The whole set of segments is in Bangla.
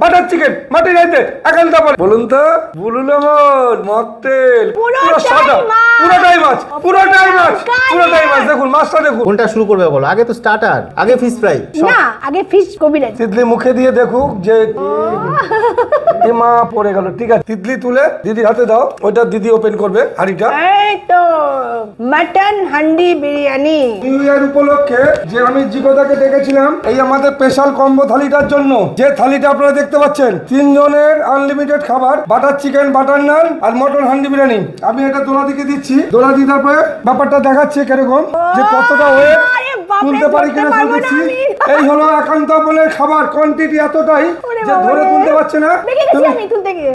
বাটার চিকেন মাটি রাইতে একান্ত বলে বলুন তো বুলুল আমল মকটেল পুরো সাদা মাছ। পুরোটাই মাছ পুরো পুরোটাই মাছ কালিয়া। পুরোটাই মাছ। দেখুন মাছটা দেখুন। কোনটা শুরু করবে বলো? আগে তো স্টার্টার আগে ফিশ ফ্রাই না আগে ফিশ কবিরাজ তিতলি মুখে দিয়ে দেখুক যে এ মা পড়ে গেল। ঠিক আছে তিতলি তুলে দিদির হাতে দাও ওইটা দিদি ওপেন করবে হাড়িটা। এই তো। Mutton handi biryani new year উপলক্ষে যে আমি জিগোদাকে ডেকেছিলাম, এই আমাদের স্পেশাল কম্বো থালিটার জন্য। যে থালিটা আপনারা দেখতে পাচ্ছেন, তিনজনের আনলিমিটেড খাবার বাটার চিকেন বাটার নান আর মটন হান্ডি বিরিয়ানি আমি এটা দোলা দিকে দিচ্ছি। দোলা দিতে ব্যাপারটা দেখাচ্ছে কীরকম, যে কতটা ওয়েট তুলতে পারি কিনা দেখছি। এই হলো একান্ত বলের খাবার কোয়ান্টিটি এতটাই যে ধরে তুলতে পারছে না।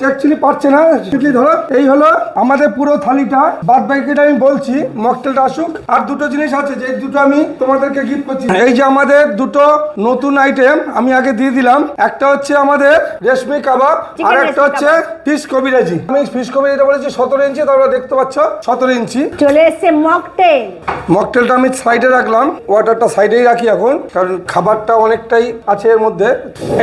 অ্যাকচুয়ালি পারছে না ধরো। এই হলো আমাদের পুরো থালিটা। বাদ বাকিটা আমি বলছি মকটেলটা আসুক। আর দুটো জিনিস আছে যে দুটো আমি তোমাদেরকে গিফট করছি। এই যে আমাদের দুটো নতুন আইটেম আমি আগে দিয়ে দিলাম। একটা হচ্ছে আমাদের রেশমি কাবাব আর একটা হচ্ছে ফিশ কবিরাজি। আমি ফিশ কবিরাজিটা বলেছি সতেরো ইঞ্চি তোমরা দেখতে পাচ্ছ সতেরো ইঞ্চি। চলে এসছে মকটেল মকটেলটা আমি সাইডে রাখলাম। ওয়াটারটা সাইডেই রাখি এখন কারণ খাবারটা অনেকটাই আছে এর মধ্যে।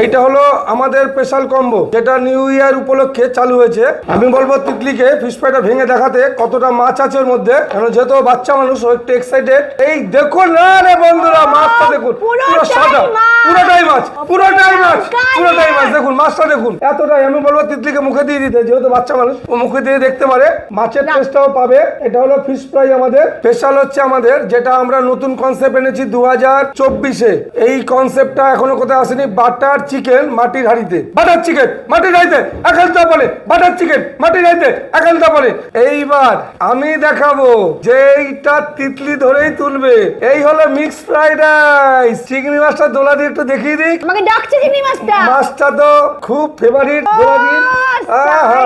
এইটা হলো আমাদের স্পেশাল কম্বো যেটা নিউ ইয়ার উপলক্ষে চালু হয়েছে। আমি বলব তিতলিকে ফিশ ফ্রাইটা ভেঙে দেখাতে কতটা মাছ আছে ওর মধ্যে কারণ যেহেতু বাচ্চা মানুষ ও একটু এক্সাইটেড এই দেখুন না রে বন্ধুরা মাছটা দেখুন পুরো সাদা পুরোটাই মাছ পুরোটাই মাছ কালিয়া। মাছটা দেখুন এতটাই। আমি বলব তিতলিকে মুখে দিয়ে দিতে যেহেতু বাচ্চা মানুষ ও মুখে দিয়ে দেখতে পারে। মাছের টেস্টটাও পাবে। এটা হলো ফিশ ফ্রাই আমাদের। স্পেশাল হচ্ছে আমাদের যেটা আমরা নতুন কনসেপ্ট এনেছি দু হাজার চব্বিশে। এই কনসেপ্টটা এখনও কোথায় আসেনি? বাটার চিকেন মাটির হাড়িতে। বাটার চিকেন মাটির হাড়িতে একান্ত বলে। বাটার চিকেন মাটির হাড়িতে একান্ত বলে। এইবার আমি দেখাবো যে এইটা তিতলি ধরেই তুলবে। এই হলো মিক্স ফ্রাইড রাইস চিংড়ি মাছটা দোলা দিয়ে একটু দেখিয়ে দিই। আমাকে ডাকছে চিংড়ি মাছটা। মাছটা তো খুব ফেভারিট দোলা দিয়ে আহা,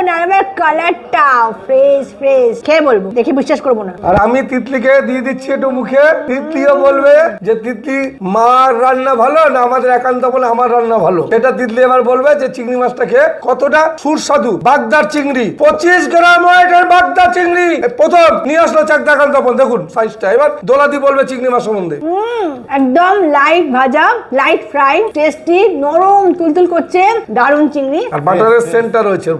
আর আমার কালারটা ফ্রেশ ফ্রেশ খেয়ে বলব দেখি বিশ্বাস করব না। আর আমি তিতলিকে দিয়ে দিচ্ছি একটু মুখে। তিতলিও বলবে যে তিতলি মার রান্না ভালো না আমাদের একান্ত বলে আমার রান্না ভালো? এটা তিতলি এবার বলবে যে চিংড়ি মাছটা খেয়ে কতটা সুস্বাদু। বাগদার চিংড়ি পঁচিশ গ্রাম ওয়েটের বাগদা চিংড়ি। প্রথম নিয়ে আসলো চাকদা দেখুন সাইজটা এবার দোলাদি বলবে চিংড়ি মাছ সম্বন্ধে। একদম লাইট ভাজা লাইট ফ্রাই টেস্টি নরম তুলতুল করছে দারুণ চিংড়ি। আর বাটারের সেন্টার রয়েছে ওর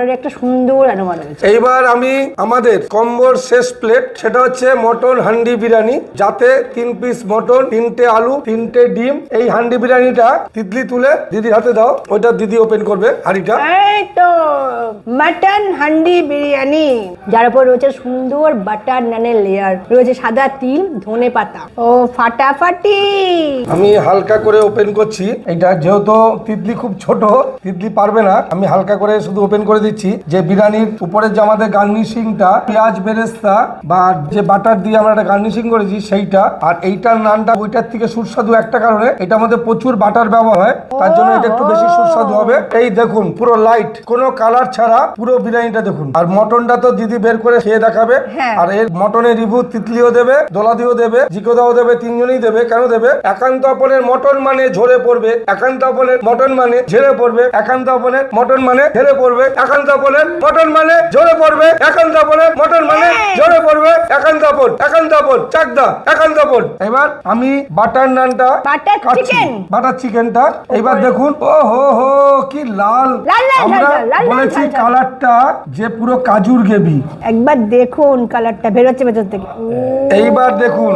বাটারে একটা সুন্দর অ্যারোমা রয়েছে। এইবার আমি আমাদের কম্বোর শেষ প্লেট সেটা হচ্ছে মটন হান্ডি বিরিয়ানি। যাতে তিন পিস মটন তিনটে আলু তিনটে ডিম এই হান্ডি বিরিয়ানিটা তিতলি তুলে দিদির হাতে দাও ওইটা দিদি ওপেন করবে হাঁড়িটা। এই তো মাটন হান্ডি বিরিয়ানি। যার উপর রয়েছে সুন্দর বাটার নানের লেয়ার রয়েছে সাদা তিল ধনে পাতা। ও ফাটাফাটি। আমি হালকা করে ওপেন করছি। এটা যেহেতু তিতলি খুব ছোট তিতলি পারবে না। আমি হালকা করে শুধু ওপেন করে দিচ্ছি যে বিরিয়ানির উপরে যে আমাদের গার্নিশিংটা পেঁয়াজ বেরেস্তা বা যে বাটার দিয়ে আমরা একটা গার্নিশিং করেছি সেইটা আর এইটার নানটা ওইটার থেকে সুস্বাদু একটা কারণে এটা আমাদের প্রচুর বাটার ব্যবহার হয় তার জন্য এটা একটু বেশি সুস্বাদু হবে। এই দেখুন পুরো লাইট কোনো কালার ছাড়া পুরো বিরিয়ানিটা দেখুন। আর মটনটা তো দিদি বের করে খেয়ে দেখাবে হ্যাঁ। আর এর মটনের রিভিউ তিতলিও দেবে দোলাদিও দেবে জিকোদাও দেবে তিনজনই দেবে কেন দেবে? একান্ত আপনের মটন মানে ঝরে পড়বে একান্ত আপনের মটন মানে ঝেড়ে পড়বে একান্ত আপনের মটন মানে ঝেড়ে পড়বে একান্ত আপনের মটন মানে ঝরে পড়বে একান্ত আপনের মটন মানে ঝরে পড়বে একান্ত একান্ত চাকদা একান্ত এবার আমি বাটার নানটা কাটছি। chicken। বাটার চিকেনটা এবার দেখুন ও হো হো কি লাল আমরা বলেছি। কালারটা যে পুরো কাজুর গেবি একবার দেখুন কালারটা বেরোচ্ছে ভেতর থেকে এইবার দেখুন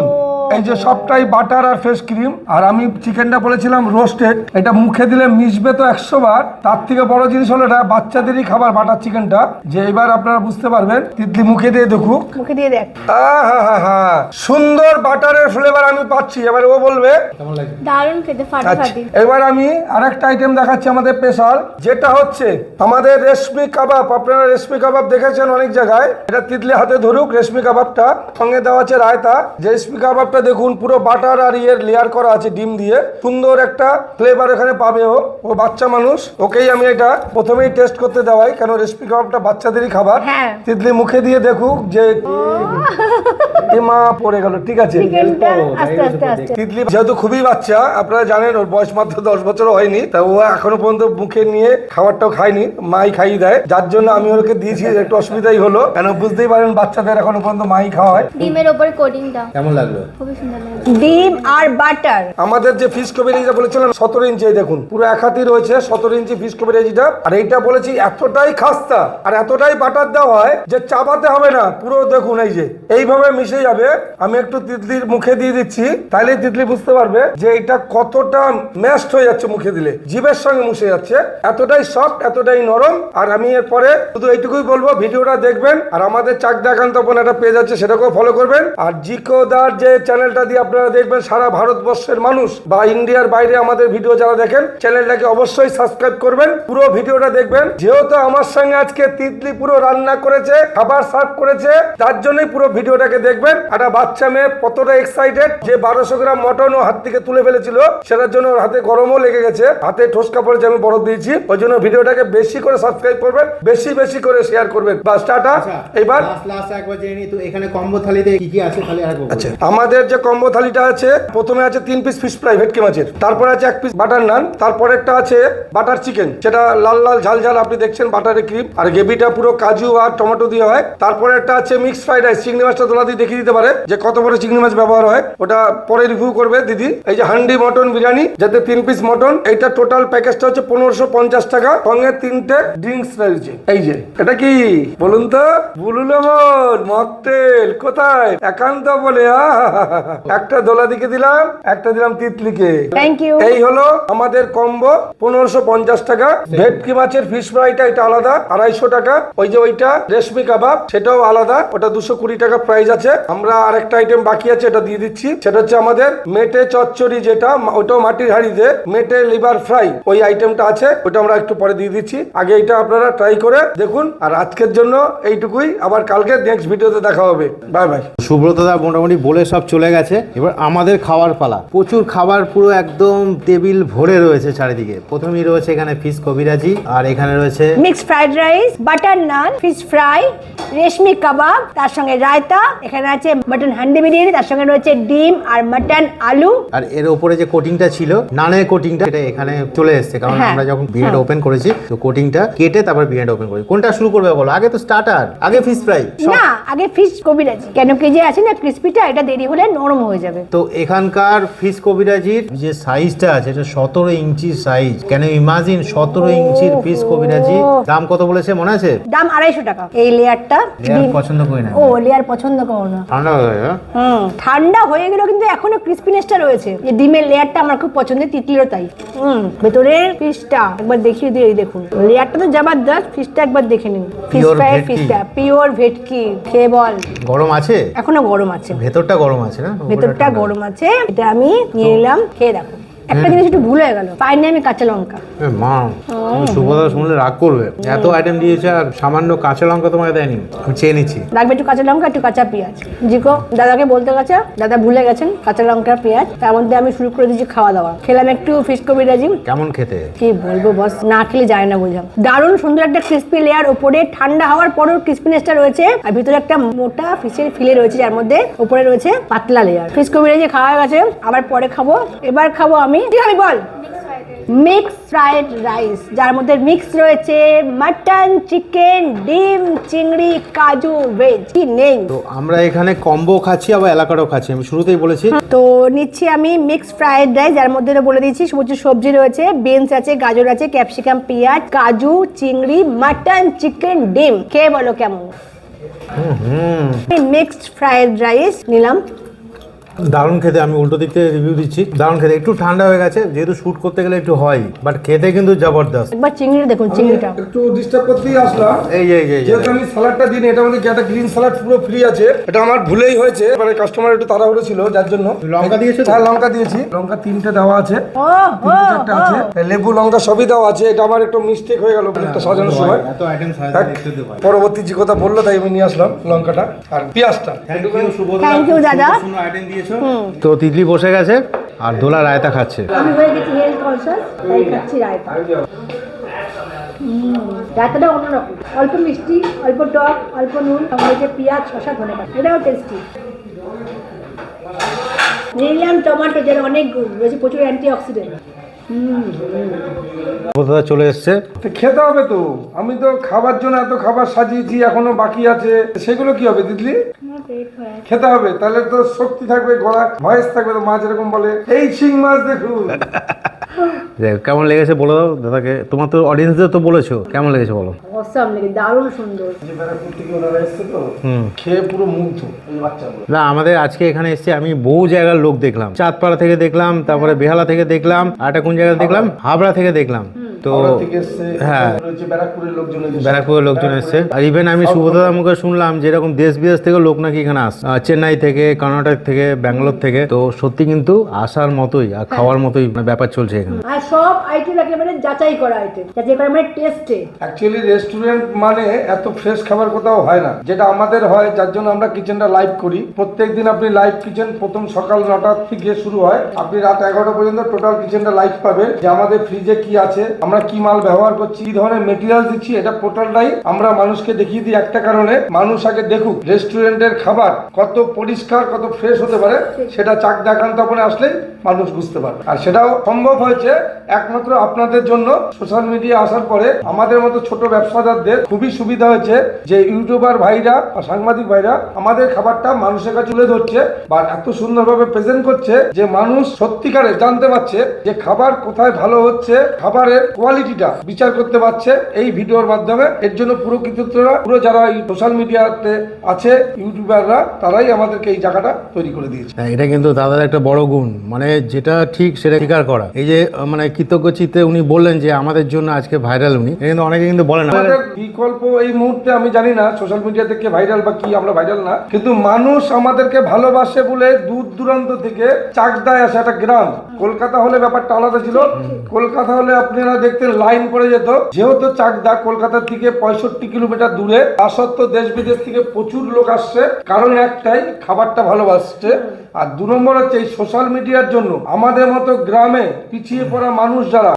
এই যে সবটাই বাটার আর ফেস ক্রিম। আর আমি চিকেনটা বলেছিলাম রোস্টেড। এটা মুখে দিলে মিশবে তো একশো বার। তার থেকে বড় জিনিস হলো এটা বাচ্চাদেরই খাবার বাটার চিকেনটা। যে এবার আপনারা বুঝতে পারবেন। তিতলি মুখে দিয়ে দেখুক। মুখে দিয়ে দেখ। সুন্দর বাটারের ফ্লেভার আমি পাচ্ছি। এবার ও বলবে দারুণ খেতে আচ্ছা ফাটাফাটি এবার আমি আরেকটা আইটেম দেখাচ্ছি আমাদের স্পেশাল যেটা হচ্ছে আমাদের রেশমি কাবাব। আপনারা রেশমি কাবাব দেখেছেন অনেক জায়গায়। এটা তিতলি হাতে ধরুক রেশমি কাবাবটা। সঙ্গে দেওয়া আছে রায়তা। যে রেশমি কাবাবটা দেখুন পুরো বাটার আর ইয়ের লেয়ার করা আছে ডিম দিয়ে। সুন্দর একটা ফ্লেভার এখানে পাবে ও ও বাচ্চা মানুষ। ওকেই আমি এটা প্রথমেই টেস্ট করতে দেওয়াই কেন রেসিপি কাবাবটা বাচ্চাদেরই খাবার। হ্যাঁ। তিতলি মুখে দিয়ে দেখুক যে এ মা পড়ে গেল ঠিক আছে? তিতলি যেহেতু খুবই বাচ্চা আপনারা জানেন ওর বয়স মাত্র দশ বছর হয়নি তা ও এখনও পর্যন্ত মুখে নিয়ে খাবারটাও খায়নি মাই খাইয়ে দেয়। যার জন্য আমি ওকে দিয়েছি একটু অসুবিধাই হলো। কেন বুঝতেই পারেন বাচ্চাদের এখনও পর্যন্ত মাই খাওয়ায় ডিমের ওপরে কোটিং দাও। কেমন লাগল? খুবই সুন্দর ডিম আর বাটার। আমাদের যে ফিশ কবিরাজিটা বলেছিলাম, সতেরো ইঞ্চি দেখুন, পুরো এক হাতি রয়েছে সতেরো ইঞ্চি ফিশ কবিরাজিটা আর এইটা বলেছি, এতটাই খাস্তা আর এতটাই বাটার দেওয়া হয় যে চাবাতে হবে না। পুরো দেখুন, এই যে, এইভাবে মিশে যাবে। আমি একটু তিতলির মুখে দিয়ে দিচ্ছি তাহলে তিতলি বুঝতে পারবে যে এটা কতটা ম্যাশড হয়ে যাচ্ছে মুখে দিলে। জিভের সঙ্গে মুশে যাচ্ছে। এতটাই সফট এতটাই নরম। আর আমি এরপরে শুধু এইটুকুই বলব, ভিডিওটা দেখবেন। আর আমাদের চাকদা একান্তপন একটা পেজ আছে, সেটাকেও ফলো করবেন। আর জিকোদার যে চ্যানেলটা দিয়ে আপনারা দেখবেন সারা ভারতবর্ষের মানুষ বা ইন্ডিয়ার বাইরে আমাদের ভিডিও যারা দেখেন চ্যানেলটাকে অবশ্যই সাবস্ক্রাইব করবেন। পুরো ভিডিওটা দেখবেন। যেহেতু আমার সঙ্গে আজকে তিতলি পুরো রান্না করেছে খাবার সার্ভ করেছে তার জন্যই পুরো ভিডিওটাকে দেখবেন। একটা বাচ্চা মেয়ে কতটা এক্সাইটেড যে বারোশো গ্রাম মটন ও হাত থেকে তুলে ফেলেছিল সেটার জন্য ওর হাতে গরমও লেগে গেছে। হাতে ঠোসকা পড়েছে আমি বরফ দিয়েছি ওই জন্য ভিডিওটাকে বেশি করে সাবস্ক্রাইব করবেন বেশি বেশি করে শেয়ার করবেন। বা স্টার্টা এবার লাস্ট আমাদের যে কম্বো থালিটা আছে, প্রথমে আছে তিন পিস ফিশ ফ্রাই ভেটকি মাছের। তারপরে আছে এক পিস বাটার নান তারপরেরটা আছে বাটার চিকেন যেটা লাল লাল, ঝাল ঝাল, আপনি দেখছেন বাটারে ক্রিম আর গ্রেভিটা পুরো কাজু আর টমেটো দিয়ে হয়। তারপরে একটা আছে মিক্স ফ্রাইড রাইস চিংড়ি মাছটা তোলা দিয়ে দেখিয়ে দিতে পারে যে কত বড় চিংড়ি মাছ ব্যবহার হয়। ওটা পরে রিভিউ করবে দিদি। এই যে হান্ডি মটন বিরিয়ানি, যাতে তিন পিস মটন, এইটা টোটাল প্যাকেজটা হচ্ছে পনেরোশো পঞ্চাশ টাকা। সঙ্গে তিনটে ড্রিঙ্কস রয়েছে। এই যে, এটা কি? বলুন তো। বুলু লেমন মকটেল, কোথায়? একান্ত বলে, আহা! একটা দোলা দিকে দিলাম একটা দিলাম তিতলিকে। You. এই হলো আমাদের কম্বো পনেরোশো পঞ্চাশ টাকা। ভেটকি মাছের ফিশ ফ্রাইটা এটা আলাদা আড়াইশো টাকা। ওই যে ওইটা রেশমি কাবাব সেটাও আলাদা। ওটা দুশো কুড়ি টাকা প্রাইস আছে। আমরা আরেকটা আইটেম বাকি আছে এটা দিয়ে দিচ্ছি। সেটা হচ্ছে আমাদের মেটে চচ্চড়ি যেটা ওটাও মাটির হাঁড়িতে মেটে লিভার ফ্রাই ওই আইটেমটা আছে ওটা আমরা একটু পরে দিয়ে দিচ্ছি। আগে এটা আপনারা ট্রাই করে দেখুন। আর আজকের জন্য এইটুকুই। আবার কালকে নেক্সট ভিডিওতে দেখা হবে। বাই বাই সুব্রতদা মোটামুটি বলে সব চলে গেছে। এবার আমাদের খাওয়ার পালা। প্রচুর খাবার পুরো একদম টেবিল ভরে রয়েছে চারিদিকে। প্রথমেই রয়েছে এখানে ফিশ কবিরাজি আর এখানে রয়েছে mix fried rice butter naan fish fry reshmi kebab তার সঙ্গে রায়তা এখানে আছে মাটন হান্ডি বিরিয়ানি তার সঙ্গে রয়েছে ডিম আর মাটন আলু। আর এর উপরে যে কোটিংটা ছিল নানের কোটিংটা সেটা এখানে চলে এসেছে। কারণ হ্যাঁ। আমরা যখন বিরিয়ানি ওপেন করেছি তো কোটিংটা কেটে তারপর বিরিয়ানি ওপেন করি কোনটা শুরু করবে বলো? আগে তো স্টার্টার আগে ফিশ ফ্রাই না আগে ফিশ কবিরাজি। কেন কি যে আছে না ক্রিসপিটা এটা দেরি হলে নরম হয়ে যাবে। তো এখানকার ফিশ কবিরাজির যে সাইজটা আছে এটা সতেরো ইঞ্চি সাইজ। কেন ইমাজিন সতেরো ইঞ্চির ফিশ কবিরাজি? দাম কত বলেছে মনে আছে? দাম আড়াইশো টাকা। এই লেয়ারটা লেয়ার পছন্দ করি না। ও লেয়ার পছন্দ করো না। ঠান্ডা হয়ে যাবে হ্যাঁ? হুম। ঠান্ডা হয়ে গেলেও কিন্তু এখনও ক্রিসপিনেসটা রয়েছে। যে ডিমের লেয়ারটা আমার খুব পছন্দের তিতলিরও তাই। হুম। ভেতরের ফিশটা একবার দেখিয়ে দিয়ে এই দেখুন। লেয়ারটা তো জবরদস্ত ফিশটা একবার দেখে নিন। Fish fry. ফিশটা পিওর ভেটকি খেয়ে বল। গরম আছে? এখনও গরম আছে। ভেতরটা গরম আছে ভেতরটা গরম আছে এটা আমি নিয়ে এলাম খেয়ে দেখো। একটা জিনিস একটু ভুল হয়ে গেল। পাইনি আমি কাঁচা লঙ্কা। মা তুমি সুভদ্রা শুনলে রাগ করবে। এত আইটেম দিয়েছে আর সামান্য কাঁচা লঙ্কা তোমাকে দেয়নি। আমি চেয়ে নিচ্ছি। লাগবে একটু কাঁচা লঙ্কা একটু কাঁচা পেঁয়াজ। জিকো দাদাকে বলতে গেছে দাদা ভুলে গেছেন কাঁচা লঙ্কা পেঁয়াজ। তার মধ্যে আমি শুরু করে দিয়েছি খাওয়া দাওয়া। খেলাম একটু ফিশ কবিরাজি কেমন খেতে? কি বলব বস না খেলে যায় না বুঝলাম দারুণ সুন্দর একটা ক্রিস্পি লেয়ার ওপরে ঠান্ডা হওয়ার পরেও ক্রিস্পিনেসটা রয়েছে আর ভিতরে একটা মোটা ফিশের ফিলে রয়েছে যার মধ্যে উপরে রয়েছে পাতলা লেয়ার ফিশ কবি কবিরাজি খাওয়া হয়ে গেছে আবার পরে খাব। এবার খাব আমি কি খাবি বল। মিক্স ফ্রাইড রাইস যার মধ্যে মিক্স রয়েছে মাটন চিকেন ডিম চিংড়ি কাজু ভেজ কি নেই? তো আমরা এখানে কম্বো খাচ্ছি আবার এলাকাটাও খাচ্ছি। আমি শুরুতেই বলেছি। তো নিচ্ছি আমি মিক্স ফ্রাইড রাইস যার মধ্যে বলে দিয়েছি প্রচুর সবজি রয়েছে বিনস আছে গাজর আছে ক্যাপসিকাম পেঁয়াজ কাজু চিংড়ি মাটন চিকেন ডিম। খেয়ে বলো কেমন? মিক্সড ফ্রাইড রাইস নিলাম। দারুণ খেতে আমি উল্টো দিক থেকে রিভিউ দিচ্ছি দারুণ খেতে একটু ঠান্ডা হয়ে গেছে যেহেতু শুট করতে গেলে একটু হয় বাট খেতে কিন্তু জবরদস্ত একবার চিংড়ি দেখুন চিংড়িটা একটু ডিস্টার্ব করতেই আসলাম এই এই এই যে যেহেতু আমি সালাডটা দিই এটা মধ্যে কি একটা গ্রিন সালাড পুরো ফ্রি আছে এটা আমার ভুলেই হয়েছে মানে কাস্টমার একটু তাড়াহুড়ো ছিল যার জন্য লঙ্কা দিয়েছ? হ্যাঁ লঙ্কা দিয়েছি লঙ্কা তিনটে দেওয়া আছে তিনটে চারটে আছে লেবু লঙ্কা সবই দেওয়া আছে এটা আমার একটু মিস্টেক হয়ে গেল প্লেটটা সাজানোর সময় আইটেম পরবর্তী যে কথা বলল তাই আমি নিয়ে আসলাম লঙ্কাটা আর পেঁয়াজটা Thank you, দাদা। তো তিতলি বসে গেছে আর দোলা রায়তা খাচ্ছে। আমি হয়ে গেছি হেলথ কনসাস তাই খাচ্ছি রায়তা। হুম, রায়তাটা অন্যরকম। অল্প মিষ্টি অল্প টক অল্প নুন সঙ্গে পেঁয়াজ শশা ধনে পাতা এটাও টেস্টি নিলাম টমেটো যেটা অনেক গুণ রয়েছে প্রচুর অ্যান্টি অক্সিডেন্ট কোথা চলে এসছে। তো খেতে হবে তো। আমি তো খাবার জন্য এত খাবার সাজিয়েছি এখনও বাকি আছে। সেগুলো কি হবে দিদি খেতে হবে তাহলে তো শক্তি থাকবে গলা ভয়েস থাকবে তো মা যেরকম বলে এই শিং মাছ দেখুন। কেমন লেগেছে বলো দাদাকে? তোমার তো অডিয়েন্সদের তো বলেছ কেমন লেগেছে বলো? অসাম লেগে দারুণ সুন্দর। খেয়ে পুরো মুগ্ধ না আমাদের আজকে এখানে এসেছে আমি বহু জায়গার লোক দেখলাম। চাঁদপাড়া থেকে দেখলাম তারপরে বেহালা থেকে দেখলাম আর একটা কোন জায়গায় দেখলাম? হাবড়া থেকে দেখলাম। তো হ্যাঁ। ব্যারাকপুরের লোকজন এসেছে। আর ইভেন আমি সুভদ্রার মুখে শুনলাম যে এরকম দেশ বিদেশ থেকে লোক নাকি এখানে আস চেন্নাই থেকে কর্ণাটক থেকে ব্যাঙ্গালোর থেকে। তো সত্যি কিন্তু আসার মতোই আর খাওয়ার মতোই মানে ব্যাপার চলছে এখানে। আর সব আইটেম একেবারে যাচাই করা আইটেম যাচাই করা মানে টেস্টে অ্যাকচুয়ালি রেস্টুরেন্ট মানে এত ফ্রেশ খাবার কোথাও হয় না। যেটা আমাদের হয় যার জন্য আমরা কিচেনটা লাইভ করি। প্রত্যেক দিন আপনি লাইভ কিচেন প্রথম সকাল নটা থেকে শুরু হয়। আপনি রাত এগারোটা পর্যন্ত টোটাল কিচেনটা লাইভ পাবেন। যে আমাদের ফ্রিজে কি আছে আমরা কি মাল ব্যবহার করছি, কি ধরনের মেটেরিয়াল দিচ্ছি, এটা টোটালটাই আমরা মানুষকে দেখিয়ে দিই একটা কারণে, মানুষ আগে দেখুক রেস্টুরেন্টের খাবার কত পরিষ্কার, কত ফ্রেশ হতে পারে, সেটা চাক দেখান তখন আসলেই মানুষ বুঝতে পারবে। আর সেটাও সম্ভব হয়েছে একমাত্র আপনাদের জন্য সোশ্যাল মিডিয়া আসার পরে। আমাদের মতো ছোট ব্যবসাদারদের খুবই সুবিধা হয়েছে যে ইউটিউবার ভাইরা আর সাংবাদিক ভাইরা আমাদের খাবারটা মানুষের কাছে তুলে ধরছে বা এত সুন্দরভাবে প্রেজেন্ট করছে যে মানুষ সত্যিকারে জানতে পারছে যে খাবার কোথায় ভালো হচ্ছে, খাবারের কোয়ালিটিটা বিচার করতে পারছে এই ভিডিওর মাধ্যমে। এর জন্য পুরো কৃতিত্বরা পুরো যারা সোশ্যাল মিডিয়াতে আছে ইউটিউবাররা তারাই আমাদেরকে এই জায়গাটা তৈরি করে দিয়েছে। হ্যাঁ, এটা কিন্তু দাদার একটা বড় গুণ। মানে যেটা ঠিক সেটা স্বীকার করা। এই যে মানে কৃতজ্ঞচিতে উনি বললেন যে আমাদের জন্য আজকে ভাইরাল উনি। কিন্তু অনেকে কিন্তু বলে না। বিকল্প এই মুহূর্তে আমি জানি না সোশ্যাল মিডিয়া থেকে ভাইরাল বা কি আমরা ভাইরাল না। কিন্তু মানুষ আমাদেরকে ভালোবাসে বলে দূর দূরান্ত থেকে চাকদায় আসে একটা গ্রাম। কলকাতা হলে ব্যাপারটা আলাদা ছিল। কলকাতা হলে আপনারা দেখতেন লাইন পড়ে যেত। যেহেতু চাকদা কলকাতা থেকে পঁয়ষট্টি কিলোমিটার দূরে, তা সত্ত্বেও দেশ বিদেশ থেকে প্রচুর লোক আসছে। কারণ একটাই, খাবারটা ভালোবাসছে। আর দু নম্বর হচ্ছে এই সোশ্যাল মিডিয়ার জন্য আমাদের মতো গ্রামে পিছিয়ে পড়া মানুষ যারা